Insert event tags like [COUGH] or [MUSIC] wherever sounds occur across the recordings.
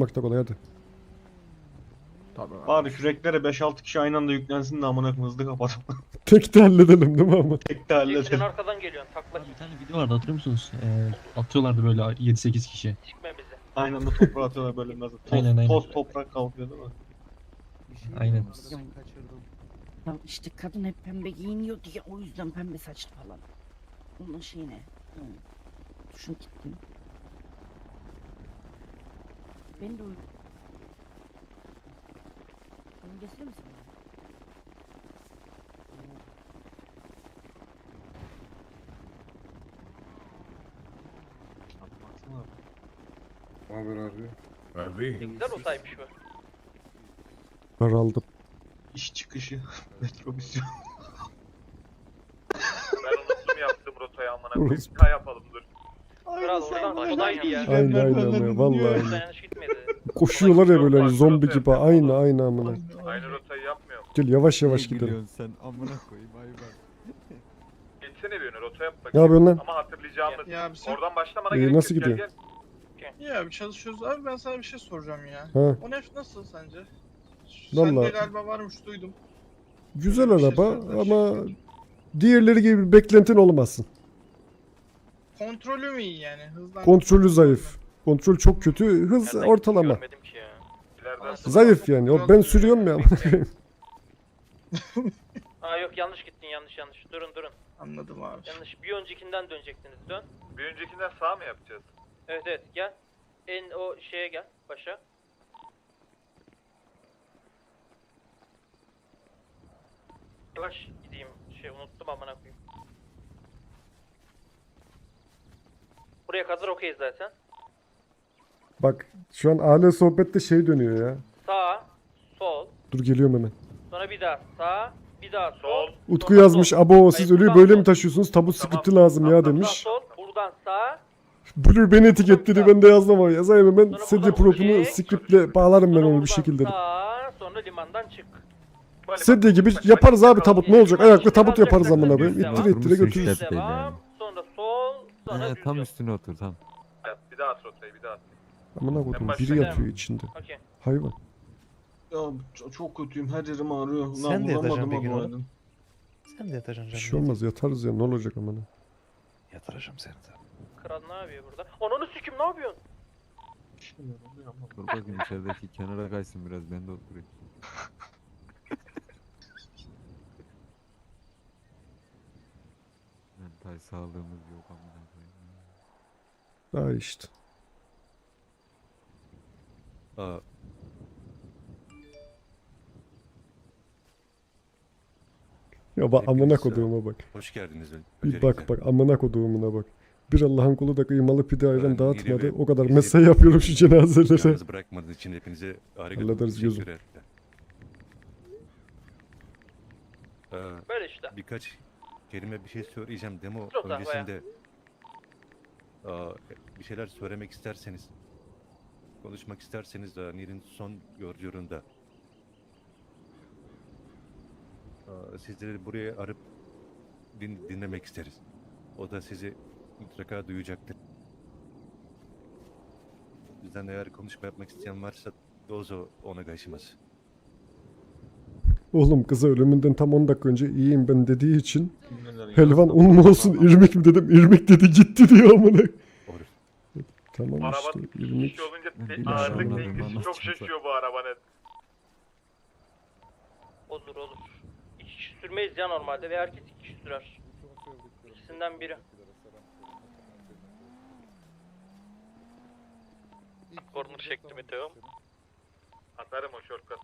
Bakta kolay hadi. Tabii abi. Bari küreklere 5-6 kişi aynı anda yüklensin de amına koyayım hızlı kapatalım. [LAUGHS] Tek de halledelim değil mi ama? Tek de Sen halledelim. arkadan geliyorsun takla Bir tane video vardı hatırlıyor musunuz? Ee, atıyorlardı böyle 7-8 kişi. sikme bizi. Aynı anda toprağa atıyorlar böyle nasıl. Toz, Aynen, aynen. toz toprak kalkıyor değil mi? Aynen. Ya işte kadın hep pembe giyiniyor diye o yüzden pembe saçlı falan. Onun şeyi ne? Hı. Tuşun kilitli. Ben de uyum. Onu getirir misin? bana? Baksana. Haber abi. Abi. Ne güzel rotaymış bu. Ben aldım. İş çıkışı. [LAUGHS] Metrobüs. Ben unuttum yaptığım rotayı amına koyayım. Orası- Bir daha yapalım dur. Kral oradan kolaydı ya. Aynen aynen ya vallahi aynen. yanlış gitmedi. Koşuyorlar ya böyle hani zombi gibi aynı aynı amına. Aynı rotayı yapmıyor. Gel yavaş yavaş Ne gidelim. gülüyorsun sen amına koyayım hayvan. Geçsene bir yöne rota yap Ne bakayım. yapıyorsun lan? Ama hatırlayacağımız. Ya abi sen... Oradan başlamana Ee, gerek nasıl yok. Gel, gidiyor? gel. Ya abi çalışıyoruz. Abi ben sana bir şey soracağım ya. Ha. O nef nasıl sence? Vallahi- Sende galiba varmış duydum. Güzel Bir şey araba ama diğerleri gibi bir beklentin olmasın. Kontrolü mü iyi yani? Hızlan. Kontrolü zayıf. Kontrol çok kötü. Hız de ortalama. Görmedim ki ya. İleriden Zayıf yani. O ben sürüyorum ya. [LAUGHS] Aa yok yanlış gittin yanlış yanlış. Durun durun. Anladım abi. Yanlış. Bir öncekinden dönecektiniz. Dön. bir öncekinden sağ mı yapacağız? Evet evet gel. En o şeye gel başa. Yavaş gideyim. Şey unuttum amına koyayım. Buraya kadar okeyiz zaten. Bak şu an aile sohbette şey dönüyor ya. Sağ, sol, Dur geliyorum hemen. sonra bir daha sağ, bir daha sol. Utku sonra yazmış. sol. Abo siz Hayır, ölüyü buradan böyle mi sol. taşıyorsunuz? Tabut Tamam. sıkıntı lazım ya Tamam, Buradan demiş. sol, buradan sağ. Blur beni etiketledi ben de yazdım ama yazayım hemen. Sonra Sedi buradan propunu scriptle bağlarım ben sonra onu buradan bir şekilde. Sağ, sonra limandan çık. Bak, gibi yaparız abi tabut ne olacak? Ayaklı tabut yaparız amına koyayım. İttire ittire götürürüz. Devam, sonra sol, sonra He düz tam yol. üstüne otur tam. Bir daha at rotayı bir daha at. Amına koydum biri gel. yatıyor içinde. Okey. Hayvan. Ya ç- çok kötüyüm. Her yerim ağrıyor. Lan Sen de yatacaksın bir gün oğlum. Sen de yatacaksın Bir canım. şey olmaz yatarız ya ne olacak amına. Yatıracağım seni de. Kral ne yapıyor burada? Ananı sikim ne yapıyorsun? Dur bakayım içerideki kenara kaysın biraz ben de oturayım. [LAUGHS] Mental sağlığımız yok amına koyayım. Daha işte. Aa, Ya bak amına Hepiniz koduğuma bak. hoş geldiniz. Bir bak bak amına koduğumuna bak. Bir Allah'ın kulu da kıymalı pide ayran dağıtmadı. O kadar mesai yapıyorum şu cenazelere. Yalnız bırakmadığınız için hepinize harika Hallederiz gözüm. Ee, Böyle işte. birkaç kelime bir şey söyleyeceğim demo Çok öncesinde. Aa, bir şeyler söylemek isterseniz, konuşmak isterseniz de Nil'in son yolculuğunda sizleri buraya arıp din- dinlemek isteriz. O da sizi mutlaka duyacaktır. Bizden eğer konuşma yapmak isteyen varsa dozo ona karşıması. Oğlum kıza ölümünden tam 10 dakika önce iyiyim ben dediği için helvan un mu olsun irmik mi dedim irmik dedi gitti diyor amına. Tamam Araba işte iki irmik. kişi olunca Ben te- bir ağırlık anladım, dengesi çok şaşıyor bu araba net. Olur olur. İki kişi sürmeyiz ya normalde ve herkes iki kişi sürer. İkisinden biri. Corner çekti mi Teo? Atarım o shortcut.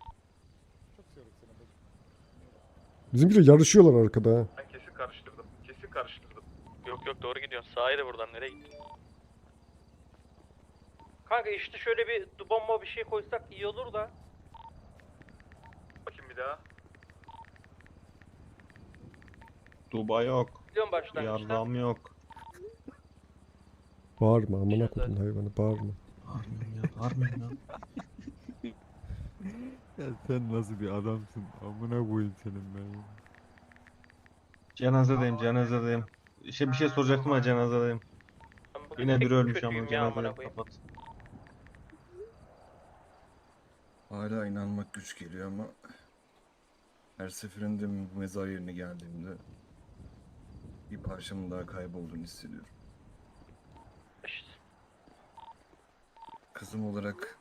Bizimkiler yarışıyorlar arkada ha. Ben kesin karıştırdım. Kesin karıştırdım. Yok yok doğru gidiyorsun. Sahile buradan nereye gittin? Kanka işte şöyle bir bomba bir şey koysak iyi olur da. Bakayım bir daha. Duba yok. Biliyorum başlangıçta. Yarram yok. Bağırma amına kodun hayvanı bağırma. Harmen ya. Harmen ya. [LAUGHS] Ya sen nasıl bir adamsın amına koyayım senin ben. ya. Cenazedeyim cenazedeyim. Şey bir şey soracaktım ama cenazedeyim. Ben bugün Yine pek biri ölmüş kötüyüm ama ya, amına cenazedeyim koyayım. kapat. Hala inanmak güç geliyor ama her seferinde bu mezar yerine geldiğimde bir parçamın daha kaybolduğunu hissediyorum. İşte. Kızım olarak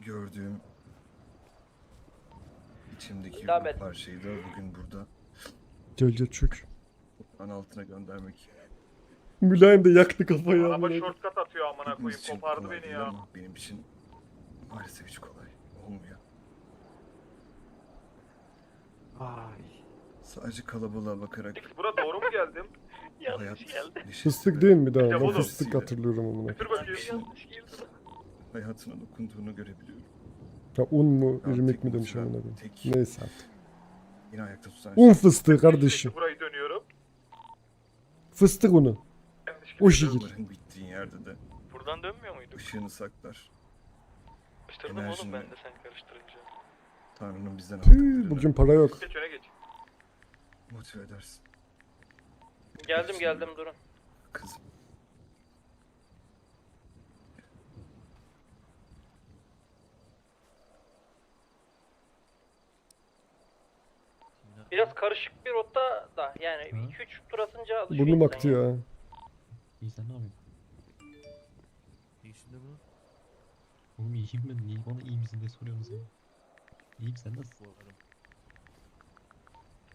gördüğüm içimdeki bu et. parçayı da bugün burada Gel gel çök. toprağın altına göndermek Mülayim de yaktı kafayı Araba amına. shortcut atıyor amına hepimiz koyayım. için Kopardı kolay beni değil ya. ama benim için maalesef hiç kolay olmuyor. Ay. Sadece kalabalığa bakarak Bura doğru mu geldim? [LAUGHS] hayat neşesi Fıstık ve değil mi daha? Ben oğlum. fıstık hatırlıyorum. Götür bakayım. hayatına dokunduğunu görebiliyorum. Ya un mu, Ya irmik tek mi demiş motiven, amına koyayım. tek Neyse artık. yine ayakta tutan Un şey fıstığı kardeşim. Burayı dönüyorum. Fıstık unu. Yanlış O şekil. Bittiğin yerde de Buradan dönmüyor muyduk? ışığını saklar. Karıştırdım Enerjini- oğlum ben de sen karıştırınca. Tanrı'nın bizden Tüh, aldıklarını bugün para yok. Geç öne geç. motive edersin. Geldim geldim durun. Kızım. Biraz karışık bir rota da yani Hı? 2-3 tur atınca alışıyor Burnum insan aktı ya. İyi sen ne yapıyorsun? İyisin de bunu. Oğlum iyiyim ben. Niye bana iyi misin diye soruyorsunuz ya. İyiyim sen nasılsın?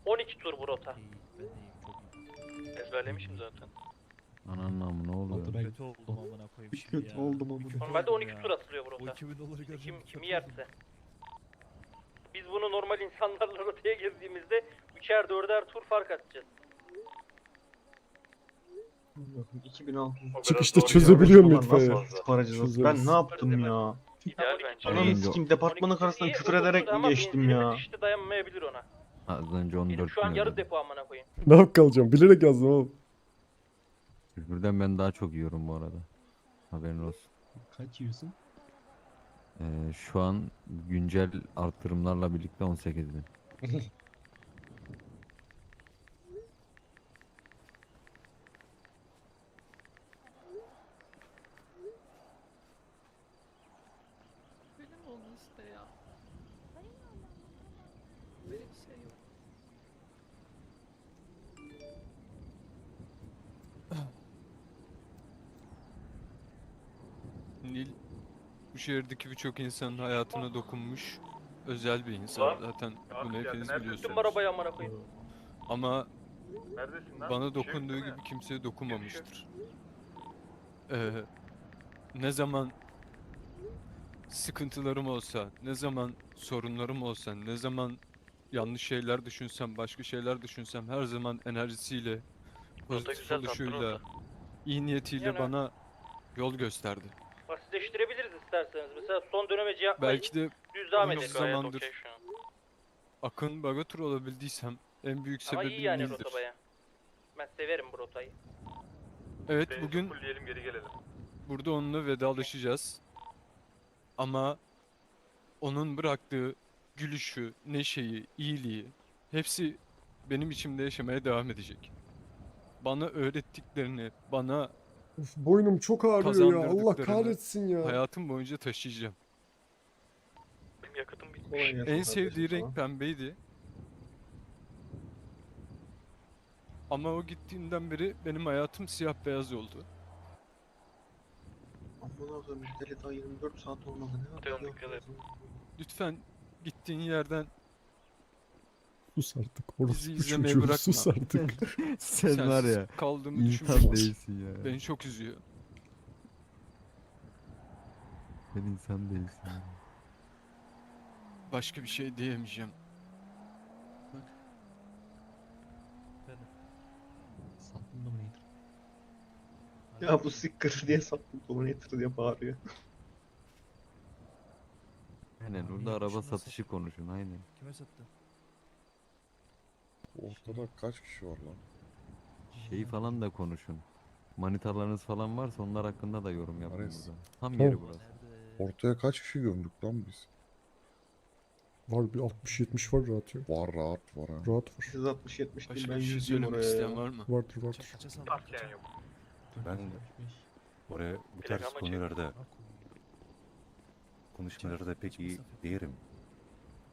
12 tur bu rota. İyi. Ben iyiyim. Çok iyiyim. Ezberlemişim zaten. Ananın amı ne oluyor? Altı ben- Kötü oldum amına koyayım şimdi kötü ya. oldum Bir amına. kötü Normalde oldum 12 ya. tur atılıyor bu O rota. 2000 doları görünce Kim, kimi kötü oldum. yerse. Biz bunu normal insanlarla rotaya gezdiğimizde 3'er 4'er tur fark atacağız. 2600. O biraz Çıkışta çözebiliyor muyum Ulan itfaiye? Çözeriz. Ben ne yaptım ya? İdeal bence. Ananı Önce- sikeyim departmanın karşısından İyi, küfür ederek ama geçtim ya. işte dayanmayabilir ona. Az önce 14 Benim şu an yarı depo amına koyayım. [LAUGHS] Ne yap kalacağım? Bilerek yazdım oğlum. Küfürden ben daha çok yiyorum bu arada. Haberin olsun. Kaç yiyorsun? Ee, şu an güncel artırımlarla birlikte 18 bin. [LAUGHS] Benim oldu işte ya. Böyle bir şey yok. Nil bu şehirdeki birçok insanın hayatına dokunmuş özel bir insan Ulan, zaten bunu hepiniz? Tüm biliyorsunuz. arabayı amına koyayım. Ama Neredesin lan? bana şey dokunduğu gibi kimseye dokunmamıştır. Ee, ne zaman sıkıntılarım olsa, ne zaman sorunlarım olsa, ne zaman yanlış şeyler düşünsem, başka şeyler düşünsem her zaman enerjisiyle, pozitif güzel, tatlı oluşuyla, iyi niyetiyle Yani- bana yol gösterdi. Basitleştirebiliriz isterseniz. Mesela son dönemeci yapmayın. Belki de Düz devam uzun edelim. zamandır okey şu an. Akın Bagatur olabildiysem en büyük Ama sebebim iyi yani Nil'dir. rota baya. Ben severim bu rotayı. Evet Benzin bugün fullleyelim geri gelelim. burada onunla vedalaşacağız. Ama onun bıraktığı gülüşü, neşeyi, iyiliği hepsi benim içimde yaşamaya devam edecek. Bana öğrettiklerini, bana Of, boynum çok ağrıyor ya. Allah kahretsin ya. hayatım boyunca taşıyacağım. Benim yakıtım bitmiş. En sevdiği kardeşim renk pembeydi. Ama o gittiğinden beri benim hayatım siyah beyaz oldu. Amına koyayım deli daha 24 saat olmadı. Ne yapıyor? Lütfen gittiğin yerden Sus artık. Orası izlemeyi çocuğu. bırakma. Sus artık. [LAUGHS] Sen var ya kaldığımı insan düşünmek değilsin ya. beni çok üzüyor. Sen insan değilsin. ya. Başka bir şey diyemeyeceğim. Ya bu sikkır diye sattım Dominator diye bağırıyor. Aynen orada araba satışı konuşun aynen. Kime sattı? Ortada kaç kişi var lan? Şeyi falan da konuşun. Manitalarınız falan varsa onlar hakkında da yorum yapın Ares. burada. Tam Tamam. yeri burası. Ortaya kaç kişi gömdük lan biz? Var bir 60-70 var rahat ya. Var rahat var ha. Rahat var. 160 70 değil Başka ben bir şey 100 söylemek oraya isteyen var mı? Vardır vardır. Yok. Ben de oraya bu tarz konularda konuşmaları da pek iyi değilim.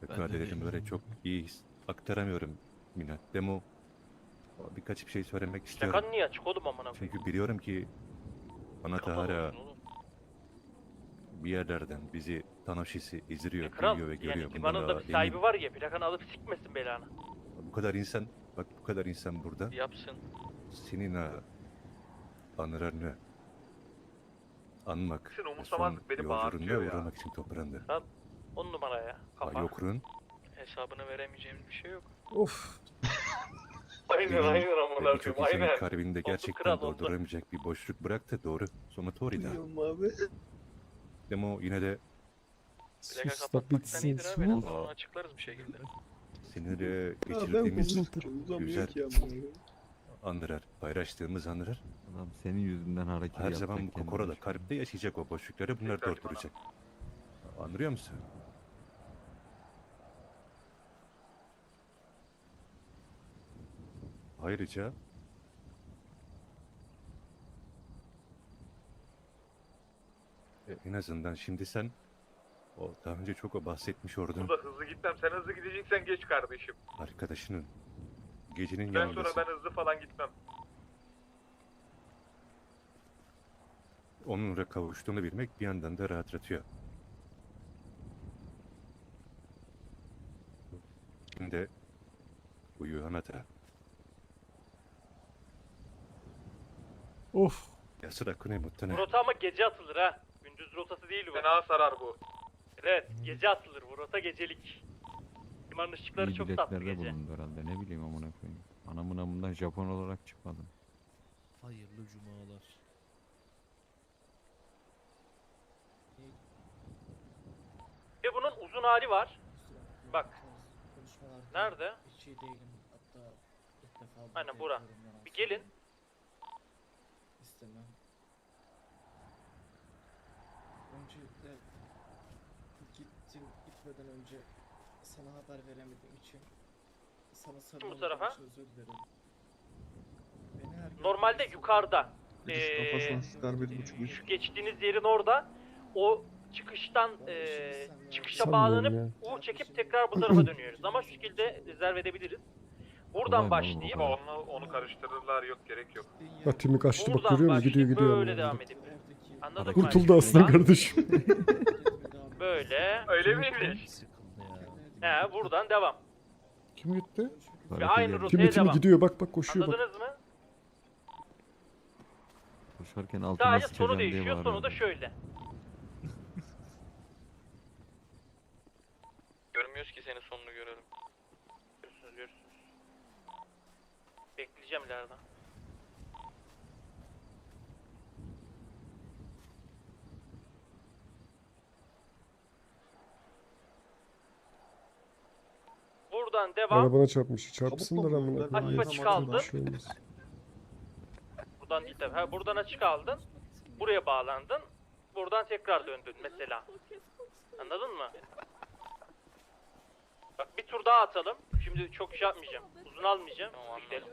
Ben de İfadelerimi böyle değilim. çok iyi his- aktaramıyorum Mina. Demo birkaç bir şey söylemek istiyorum. Plakan niye açık oğlum amına koyayım? Çünkü biliyorum ki Ana Kapalı Tahara olsun oğlum. bir yerlerden bizi Tanoşisi izliyor, E kral biliyor ve görüyor. yani Bundan da bir sahibi var ya plakanı alıp sikmesin belanı. Bu kadar insan, bak bu kadar insan burada. Yapsın. Senin ha, anılarını anmak son umursamazlık beni bağırtıyor ya. uğramak için toprağında. On numara ya. Kafa. Ayokru'nun Hesabını veremeyeceğimiz bir şey yok. Of. Aynen Benim aynen amına birçok koyayım insanın aynen. kalbinde gerçekten kral, oldu. dolduramayacak bir boşluk bıraktı doğru. Somatori'da. Duyuyorum abi. Demo yine de Sus da bitsin. Sus. Onu açıklarız bir şekilde. Ya ben geçirdiğimiz konuştum. Uzamıyor güzel ki amına koyayım. anılar, paylaştığımız anılar Adam senin yüzünden hareket her yapacak zaman bu kendine Kokoro'da şu an. kalpte yaşayacak o boşlukları bunlar dolduracak. Anlıyor musun? Ayrıca e, en azından şimdi sen o daha önce çok o bahsetmiş olduğun Burada hızlı gitmem. Sen hızlı gideceksen geç kardeşim. arkadaşının gecenin Ben sonra yanındasın. ben hızlı falan gitmem. Onunla kavuştuğunu bilmek bir yandan da rahatlatıyor. Şimdi uyu Hanata. Of. Yasır Akune Muttane. Bu rota ama gece atılır ha. Gündüz rotası değil bu. Fena sarar bu. Evet gece atılır bu rota gecelik. Liman ışıkları çok tatlı biletlerde gece. bulundu herhalde ne bileyim amına koyayım. Anamın amından Japon olarak çıkmadım. Hayırlı cumalar. Ve bunun uzun hali var. Bak. Nerede? Hiç iyi değilim. Hatta ilk defa Aynen, bura. Bir gelin. Gitmeden önce sana haber veremediğim için sana tarafa. için özür dilerim. Beni her gün Normalde yukarıda. Ee, kafasına sıkar bir buçuk üç. Şu geçtiğiniz yerin orada o çıkıştan eee çıkışa bağlanıp ya. U çekip tekrar bu tarafa dönüyoruz. [CLEARS THROAT] Ama şu şekilde rezerv edebiliriz. Buradan Kolay mı oğlum o başlayıp kadar? Onu, onu karıştırırlar yok gerek yok. Gittiğin yer- Bak Timi kaçtı bak buradan görüyor musun? Gidiyor başlayıp gidiyor. böyle devam edip Evdeki- [LAUGHS] anladın mı? Kurtuldu Hani aslan buradan kardeşim. [LAUGHS] [LAUGHS] Böyle Öyle miymiş? He buradan devam. Kim gitti? Ve aynı Hareket rotaya Timi devam. gidiyor bak bak koşuyor bak. Anladınız mı? Koşarken altına Sadece sıçacağım sonu diye değişiyor. Sonu da bağırıyordu. şöyle. Devam. Arabana çarpmış. Çarpsınlar amına koyayım. Açık aldın. şey. Buradan değil tabii. Ha, buradan açık aldın. Buraya bağlandın. Buradan tekrar döndün mesela. Anladın mı? Bak bir tur daha atalım. Şimdi çok şey yapmayacağım. Uzun almayacağım. Hızlı gidelim.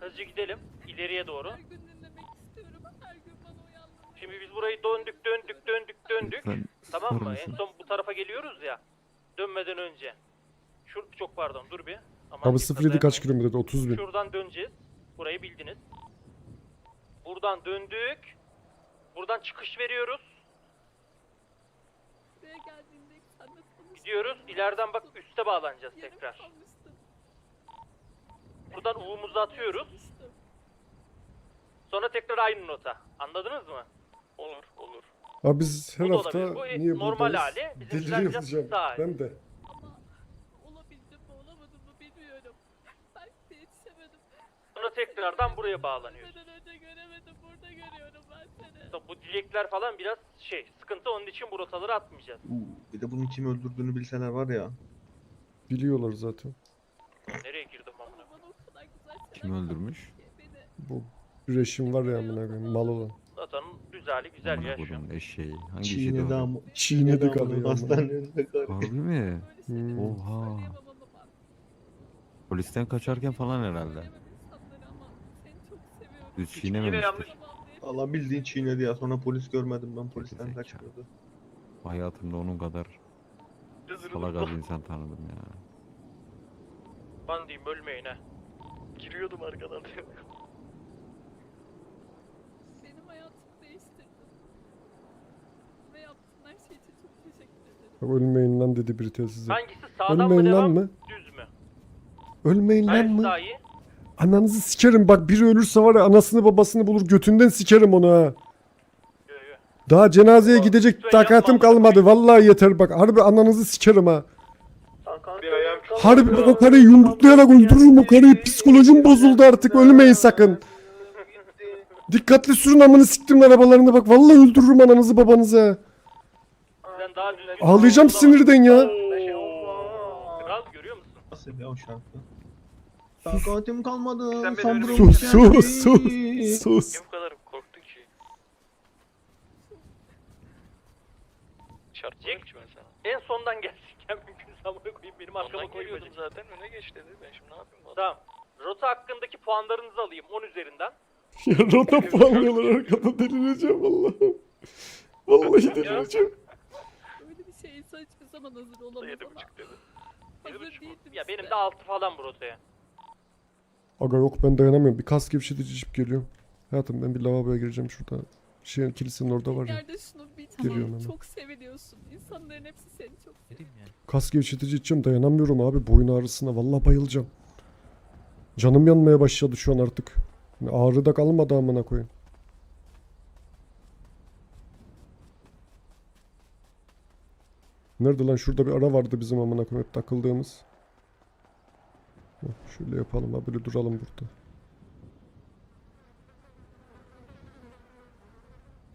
Hızlıca gidelim. ileriye doğru. Her gün dinlemek istiyorum. Her gün bana uyandırmak. Şimdi biz burayı döndük döndük döndük döndük. Tamam mı? En son bu tarafa geliyoruz ya. Dönmeden önce. Şur çok pardon dur bir. Aman Abi dikkat 07 kaç ayarlayın. kilometre? 30 bin. Şuradan döneceğiz. Burayı bildiniz. Buradan döndük. Buradan çıkış veriyoruz. Buraya geldiğinde. Gidiyoruz. İleriden bak üste bağlanacağız Yarım tekrar. Buradan U'muzu atıyoruz. Sonra tekrar aynı nota. Anladınız mı? Olur olur. Abi biz her Bu da hafta olabilir. Bu niye normal buradayız? hali, bizimkiler Deli biraz yapacağım. kısa hali. Ben de. Ama olabildim mi olamadım mı bilmiyorum. Belki de yetişemedim. Sonra tekrardan buraya bağlanıyoruz. Ölmeden önce göremedim. Burada görüyorum ben seni. Bu dilekler falan biraz şey sıkıntı onun için bu rotaları atmayacağız. Uu, Bir de bunun kim öldürdüğünü bilseler var ya. Biliyorlar zaten. Nereye girdim ben? Güzel Kim öldürmüş? Bu güreşim var ya amına koyayım. Mal olan. Zaten güzeli güzel Amına yaşıyor. kodumun eşeği. Hangi işi Çiğnedi doğru? ama. Çiğnedi ama kalıyor amına. Hastanenin önünde kalıyor. Harbi mi? Hmm. Oha. ben. Polisten kaçarken falan herhalde. Söyleyemem insanlara ama seni çok seviyorum. Düz Yine yanlış. çiğnememiştir. Allah bildiğin çiğnedi ya. Sonra polis görmedim ben polisten Gerizekalı. kaçmıyordu. Hayatımda onun kadar salak az insan tanıdım ya. Ben diyeyim ölmeyin ha. Giriyordum arkadan. [LAUGHS] Benim hayatımı değiştirdin. Ve yaptığın her şey için çok teşekkür ederim. Ölmeyin lan dedi biri telsize. Hangisi sağdan mı Ölmeyin lan devam mı? düz mü? Ölmeyin lan Hangisi mı? daha iyi? Ananızı sikerim bak biri ölürse var ya anasını babasını bulur götünden sikerim onu ha. Daha cenazeye gidecek yapma, kalmadı. Vallahi yeter bak. Harbi ananızı sikerim ha. Harbi bak o karıyı yumruklayarak öldürürüm o karıyı. Psikolojim bozuldu artık. Ölmeyin sakın. Dikkatli sürün amını siktim arabalarını bak. Vallahi öldürürüm ananızı babanızı ha. Ağlayacağım sinirden ya. Kral görüyor musun? Nasıl ya o şarkı? Takatim kalmadı. Sen beni Sus sus sus sus. Niye bu kadar korktun ki? Çarpmadım ki ben sana. En sondan gelsin ya mümkün zamana koyayım benim arkama Ondan koyma. geliyordum zaten öne geç dedi. Ben şimdi ne yapayım? bu adam? Tamam. Rota hakkındaki puanlarınızı alayım 10 üzerinden. [LAUGHS] Ya rota puanlıyorlar arkada delireceğim Allah'ım. Vallahi delireceğim. Böyle bir şey insan hiçbir zaman hazır olamaz Yedi ama. buçuk dedi. Hazır buçuk mu? değildim Ya benim de 6 falan bu rotaya. Aga yok ben dayanamıyorum. Bir kas gevşetici içip geliyorum. Hayatım ben bir lavaboya gireceğim şurada. Şey kilisenin orada var ya. Nerede şunu bir Geliyorum tamam hemen. çok seviliyorsun. İnsanların hepsi seni çok seviyor. Dedim. Kas gevşetici içeceğim dayanamıyorum abi boyun ağrısına. Vallahi bayılacağım. Canım yanmaya başladı şu an artık. Yani ağrı da kalmadı amına koyayım. Nerede lan şurada bir ara vardı bizim amına koyayım hep takıldığımız. Şöyle yapalım ha böyle duralım burada.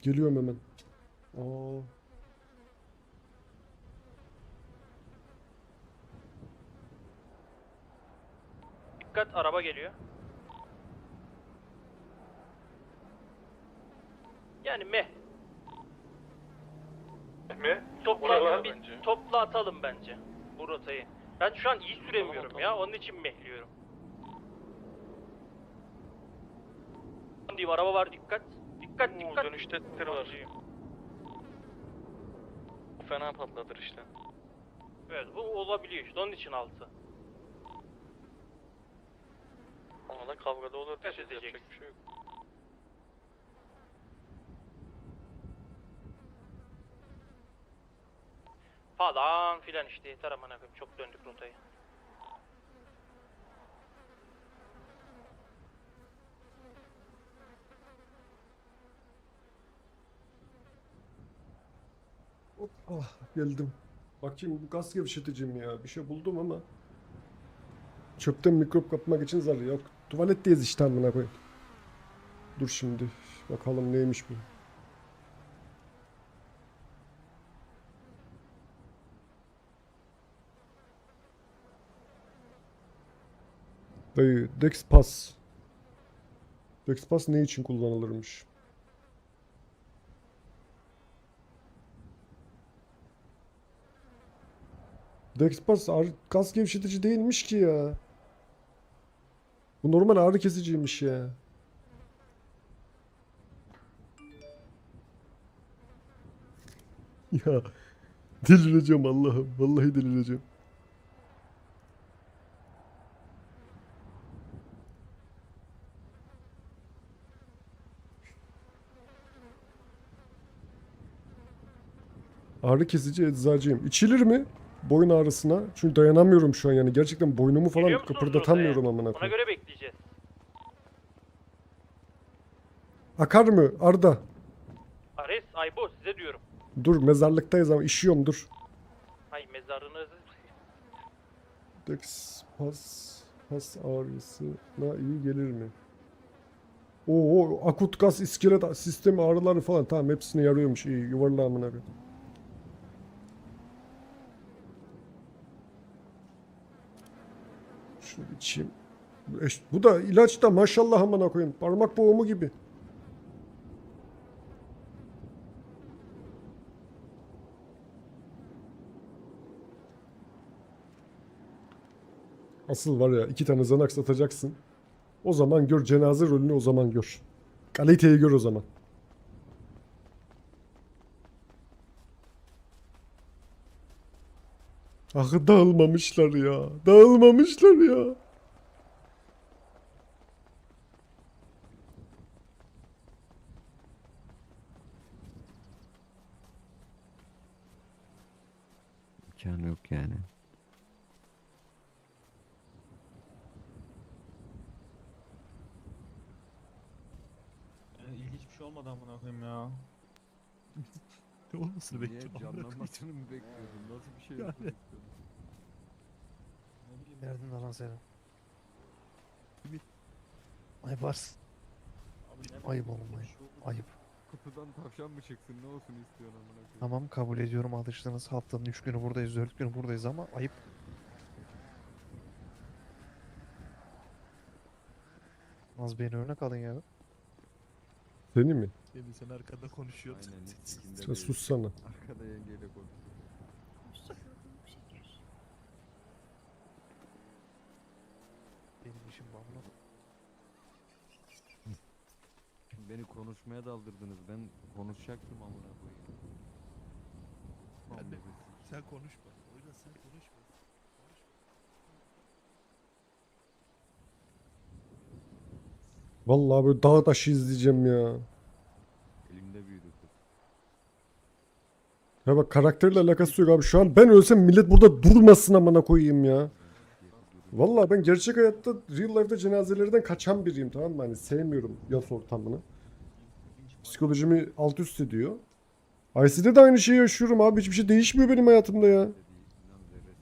Geliyorum hemen. Aa. Dikkat araba geliyor. Yani meh. Mi? Topla, Oralar bir bence. topla atalım bence bu rotayı. Ben şu an iyi süremiyorum ya onun için mehliyorum. Diyeyim araba var dikkat. Dikkat Oo, dikkat. dönüşte tır var. Fena patlatır işte. Evet bu olabiliyor işte onun için altı. Ona da kavgada olur Evet, yapacak bir şey yok. Falan filan işte yeter aman koyayım çok döndük rotayı. Hop, ah, geldim. Bakayım bu gaz gevşeticim ya. Bir şey buldum ama. Çöpten mikrop kapmak için zararı yok. Tuvaletteyiz işte amına koyayım. Dur şimdi. Bakalım neymiş bu. Dayı, Dexpass. Dexpass ne için kullanılırmış? Dexpass ağrı, kas gevşetici değilmiş ki ya. Bu normal ağrı kesiciymiş ya. Ya delireceğim Allah'ım. Vallahi delireceğim. Ağrı kesici eczacıyım. İçilir mi? Boyun ağrısına. Çünkü dayanamıyorum şu an yani. Gerçekten boynumu falan Geliyor musunuz kıpırdatamıyorum amına Ona koyayım. göre bekleyeceğiz. Akar mı? Arda. Ares, Aybo size diyorum. Dur mezarlıktayız ama işiyorum dur. Hay mezarınızı Dex pas pas ağrısına iyi gelir mi? Oo akut gaz iskelet sistemi ağrıları falan tamam hepsine yarıyormuş iyi yuvarlağımın abi. Şunu içeyim. Bu da ilaç da maşallah amına koyayım. Parmak boğumu gibi. Asıl var ya iki tane Xanax atacaksın. O zaman gör cenaze rolünü o zaman gör. Kaliteyi gör o zaman. Ah dağılmamışlar ya. Dağılmamışlar ya. İmkanı yok yani. ilginç bir şey olmadı amına koyayım ya. [LAUGHS] Ne [LAUGHS] olmasını Niye bekliyorum? canlanmasını mı bekliyordun? Nasıl bir şey yapmak istiyordun? Derdin lan senin. Ayıp varsın. Ayıp oğlum ayıp. Ayıp. Kutudan tavşan mı çıksın? Ne olsun istiyorsun amına koyayım? Tamam kabul ediyorum alıştınız. Haftanın 3 günü buradayız, 4 günü buradayız ama ayıp. Az beni örnek alın ya. Seni mi? Demin sen arkada konuşuyordun. Sen [LAUGHS] değil. sussana. Arkada yengeyle konuş. Benim işim bu amına. Beni konuşmaya daldırdınız. Ben konuşacaktım amına koyayım. Sen konuşma. O yüzden sen konuşma. Vallahi böyle dağ taşı izleyeceğim ya. Elimde büyüdü. Ya bak karakterle alakası yok abi. Şu an ben ölsem millet burada durmasın amına koyayım ya. Vallahi ben gerçek hayatta real life'da cenazelerden kaçan biriyim tamam mı? Hani sevmiyorum yas ortamını. Psikolojimi alt üst ediyor. IC'de de aynı şeyi yaşıyorum abi. Hiçbir şey değişmiyor benim hayatımda ya. Dediği inan zerresi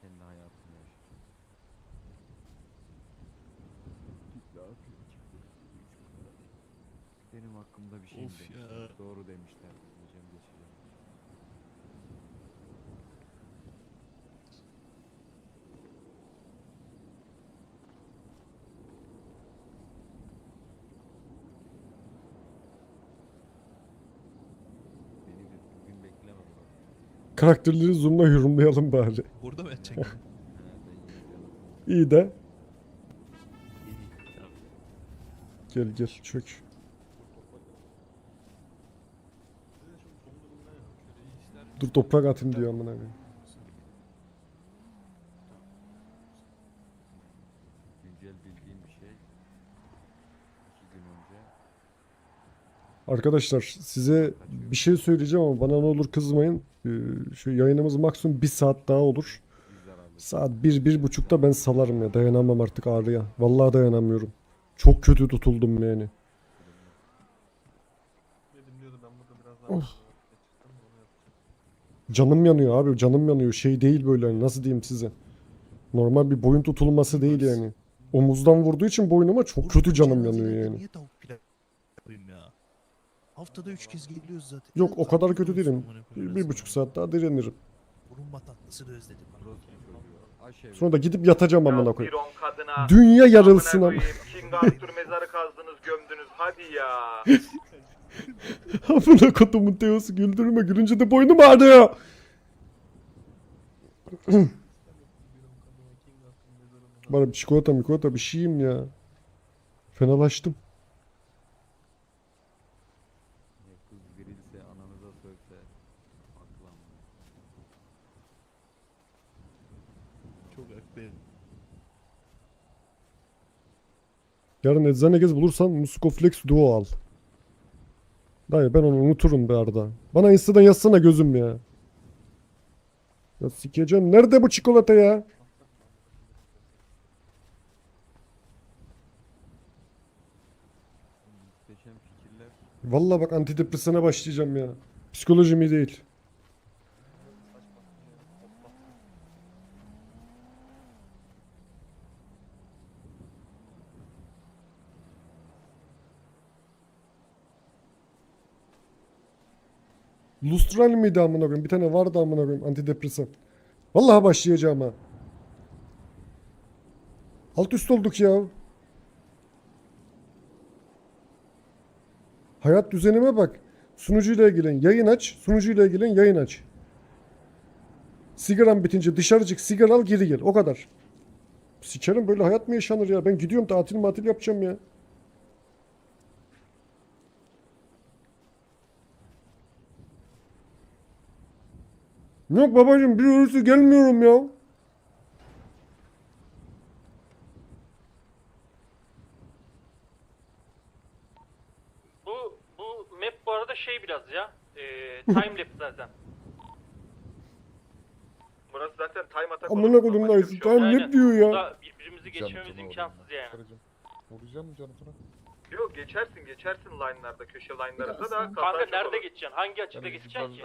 Kendi hayatını yaşayacak. Ne yapıyor? Benim hakkımda bir şey mi Of demişler? ya. Doğru demişler. Diyeceğim geçeceğim. Beni de bugün bekleme bro. Karakterleri zoom'la yorumlayalım bari. Burada mı canım. [LAUGHS] İyi de. Gel gel çök. Dur toprak atayım diyor amına koyayım. Güncel bildiğim bir şey. İki gün önce. Arkadaşlar size bir şey söyleyeceğim ama bana ne olur kızmayın. Ee, şu yayınımız maksimum bir saat daha olur. Saat bir, bir buçukta ben salarım ya. Dayanamam artık ağrıya. Vallahi dayanamıyorum. Çok kötü tutuldum yani. Oh. Canım yanıyor abi. Canım yanıyor. Şey değil böyle hani nasıl diyeyim size. Normal bir boyun tutulması değil yani. Omuzdan vurduğu için boynuma çok kötü canım yanıyor yani. Niye tavuk pilav yapayım ya? Haftada üç kez geliyoruz zaten. Yok o kadar kötü değilim. Bir, bir buçuk saat daha direnirim. Burunma tatlısını özledim. Sonra da gidip yatacağım amına Ya koyayım. Dünya yarılsın amına ama. King Arthur mezarı kazdınız gömdünüz hadi ya. [LAUGHS] Amına kodumun Teosu güldürme. Gülünce de boynum ağrıyor. [CLEARS THROAT] Bana bir çikolata mikolata bir şeyim ya. Fenalaştım. Ya Kız girilse ananıza sövse. Haklı amına. Çok haklı. Yarın eczane gez bulursan Muscoflex Duo al. Dayı ben onu unuturum be Arda. Bana Insta'dan yazsana gözüm ya. Ya sikeceğim. Nerede bu çikolata ya? Vallahi bak antidepresana başlayacağım ya. Psikolojim iyi değil. Lustral mıydı amına koyayım? Bir tane vardı amına koyayım antidepresan. Vallahi başlayacağım ha. Alt üst olduk ya. Hayat düzenime bak. Sunucuyla ilgilen yayın aç. Sunucuyla ilgilen yayın aç. Sigaram bitince dışarı çık sigara al geri gel. O kadar. Sikerim böyle hayat mı yaşanır ya? Ben gidiyorum tatil matil yapacağım ya. Yok babacım bir ölürse gelmiyorum ya. Bu bu map bu arada şey biraz ya. Eee time lapse zaten. Burası zaten time attack Amına koydum dayısı. Tamam ne Aynen. diyor ya? Burada birbirimizi geçmemiz imkansız yani. Vuracağım mı canım sana? Yok geçersin geçersin line'larda köşe line'larında da Kanka nerede olur. geçeceksin? Hangi açıda geçeceksin ki?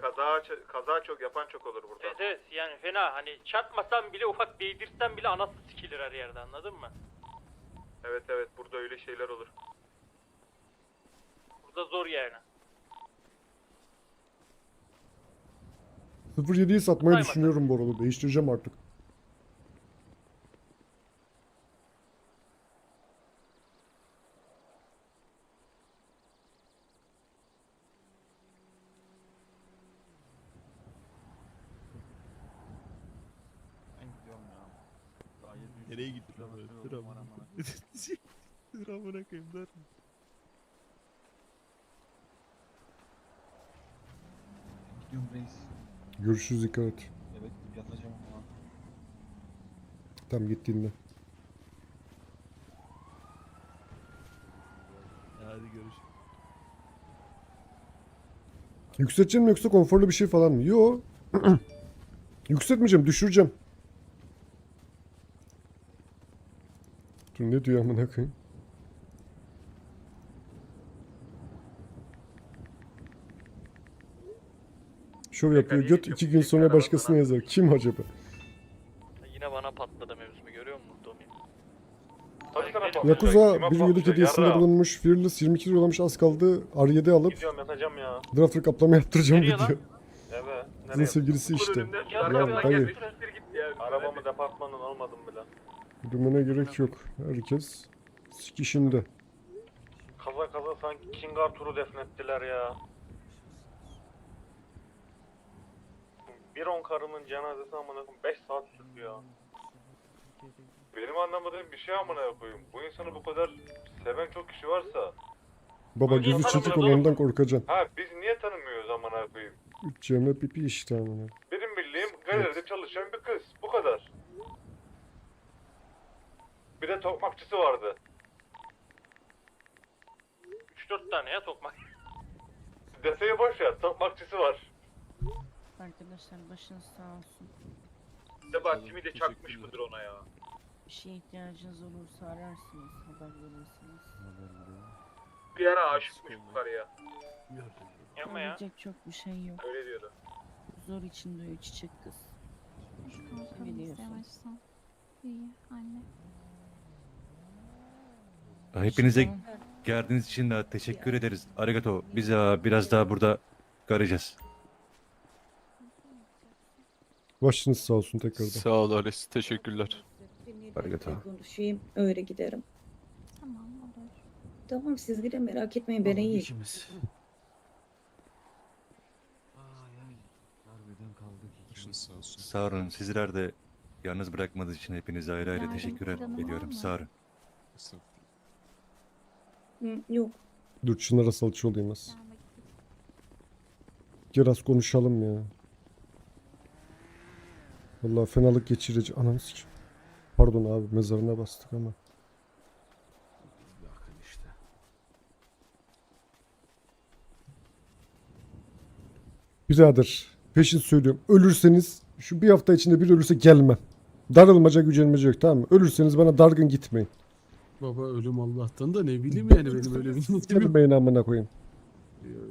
Kaza, kaza çok yapan çok olur burada. Evet evet yani fena hani çarpmasan bile ufak değdirsen bile anası sikilir her yerde anladın mı? Evet evet burada öyle şeyler olur. Burada zor yani. 07'yi satmayı Saymadım. düşünüyorum bu arada. Değiştireceğim artık. Nereye gittin lan böyle? Dur amına. Koyayım dur. Gidiyorum reis. Görüşürüz dikkat et. Evet yatacağım ama. Tam gittiğinde. Hadi görüş. Yükselteceğim mi yoksa konforlu bir şey falan mı? Yo. [CLEARS THROAT] Yükseltmeyeceğim, düşüreceğim. Dur ne diyor amına koyayım? Şov yapıyor. Göt iki gün sonra başkasına yazar. Kim acaba? Yine bana patladı mevzumu görüyor musun Domi? Tabii sana patlayacak. Yakuza bir patlayacak? hediyesinde bulunmuş. Fearless 22 lira yollamış az kaldı. R7 alıp Gidiyorum yatacağım ya. Drafter kaplama yaptıracağım Nereye diyor. Evet. Kızın sevgilisi işte. Ya dayı. Arabamı departmandan almadım bile. Yürümene gerek yok. Herkes sikişinde. Kaza kaza sanki King Arthur'u defnettiler ya. Bir on karımın cenazesi amına koyayım 5 saat sürdü ya. Benim anlamadığım bir şey amına koyayım. Bu insanı bu kadar seven çok kişi varsa. Baba Öyle gözü yaparım bunu. olandan korkacaksın. Ha biz niye tanımıyoruz amına koyayım? Cemre pipi işte amına. Benim bildiğim galeride çalışan bir kız. Bu kadar. Bir de tokmakçısı vardı. 3-4 tane ya tokmak. [LAUGHS] Detayı boş ver. Tokmakçısı var. Arkadaşlar başınız sağ olsun. Acaba kimi de çakmış mıdır ona ya? Bir şeye ihtiyacınız olursa ararsınız, haber verirsiniz. Bir ara aşıkmış bu karıya. Yapma ya. Olacak çok bir şey yok. Öyle diyordu. Zor için doyuyor çiçek kız. Yavaştan. İyi anne. Hepinize geldiğiniz için de teşekkür ederiz. Arigato. Biz e, biraz daha burada garayacağız. Başınız sağ olsun tekrardan. Sağ ol Alice. Teşekkürler. Arigato. konuşayım öyle giderim. Tamam olur. Tamam siz gidin merak etmeyin ben iyiyim. Harbiden kaldık iki. Başın sağ olsun. Sağ olun. Sizler de yalnız bırakmadığınız için hepinize ayrı ayrı Yardım teşekkür planı var ediyorum. mı? Sağ olun. Estağfurullah. Hı, yok. Dur Çınar'a salça olayım az. Biraz konuşalım ya. Vallahi fenalık geçirici. Ananı sikeyim. Pardon abi mezarına bastık ama. Bakın işte. Birader peşin söylüyorum. Ölürseniz şu bir hafta içinde bir ölürse gelmem. Darılmaca gücenmece yok tamam mı? Ölürseniz bana dargın gitmeyin. Baba ölüm Allah'tan da ne bileyim yani benim öyle bir [LAUGHS] niyetim yok. Gelmeyin amına koyayım.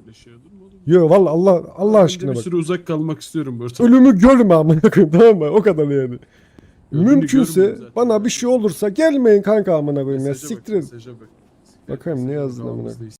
Öyle şey olur mu oğlum? Yo valla Allah Allah aşkına bir bak. süre uzak kalmak istiyorum böyle. Ölümü görme amına koyayım tamam mı? O kadar yani. Ölümünü Mümkünse görmeyeyim zaten. bana bir şey olursa gelmeyin kanka amına koyayım ya. Mesaja bak, Siktir et. mesaja bak. Bakayım ne yazdın amına bağımızda